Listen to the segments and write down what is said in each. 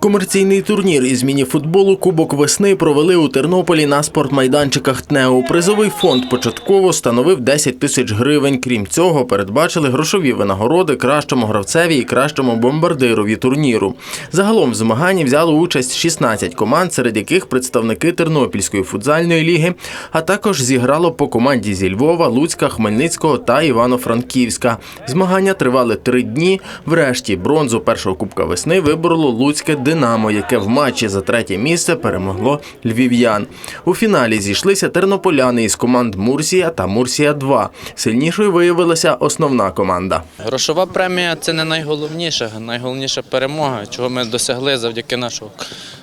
Комерційний турнір із мініфутболу Кубок весни провели у Тернополі на спортмайданчиках ТНЕУ. Призовий фонд початково становив 10 тисяч гривень. Крім цього, передбачили грошові винагороди кращому гравцеві і кращому бомбардирові турніру. Загалом в змаганні взяло участь 16 команд, серед яких представники Тернопільської футзальної ліги, а також зіграло по команді зі Львова, Луцька, Хмельницького та Івано-Франківська. Змагання тривали три дні. Врешті бронзу першого кубка весни вибороло Луцьке Динамо, яке в матчі за третє місце перемогло львів'ян. У фіналі зійшлися тернополяни із команд Мурсія та Мурсія 2 Сильнішою виявилася основна команда. Грошова премія це не найголовніше. Найголовніша перемога, чого ми досягли завдяки нашому,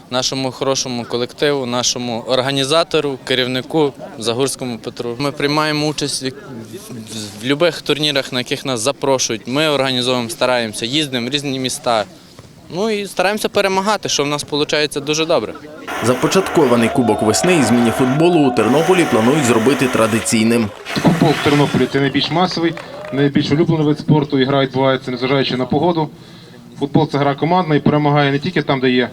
нашому хорошому колективу, нашому організатору, керівнику Загурському Петру. Ми приймаємо участь в будь-яких турнірах, на яких нас запрошують. Ми організовуємо, стараємося, їздимо в різні міста. Ну і стараємося перемагати, що в нас виходить дуже добре. Започаткований кубок весни із мініфутболу у Тернополі планують зробити традиційним. Футбол в Тернополі це найбільш масовий, найбільш улюблений вид спорту. І гра відбувається, незважаючи на погоду. Футбол це гра командна і перемагає не тільки там, де є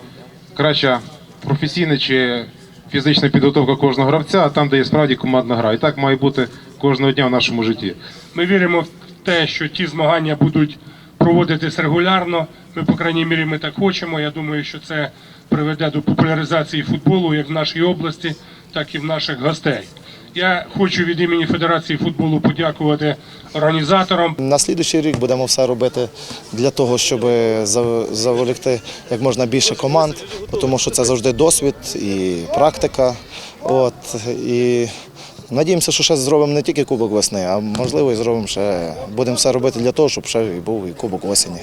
краща професійна чи фізична підготовка кожного гравця, а там, де є справді командна гра. І так має бути кожного дня в нашому житті. Ми віримо в те, що ті змагання будуть проводитись регулярно. Ми, по крайній мірі, ми так хочемо. Я думаю, що це приведе до популяризації футболу як в нашій області, так і в наших гостей. Я хочу від імені Федерації футболу подякувати організаторам. На слідуючий рік будемо все робити для того, щоб заволікти як можна більше команд, тому що це завжди досвід і практика. От, і надіємося, що ще зробимо не тільки Кубок весни, а можливо і зробимо ще. Будемо все робити для того, щоб ще і був і Кубок осені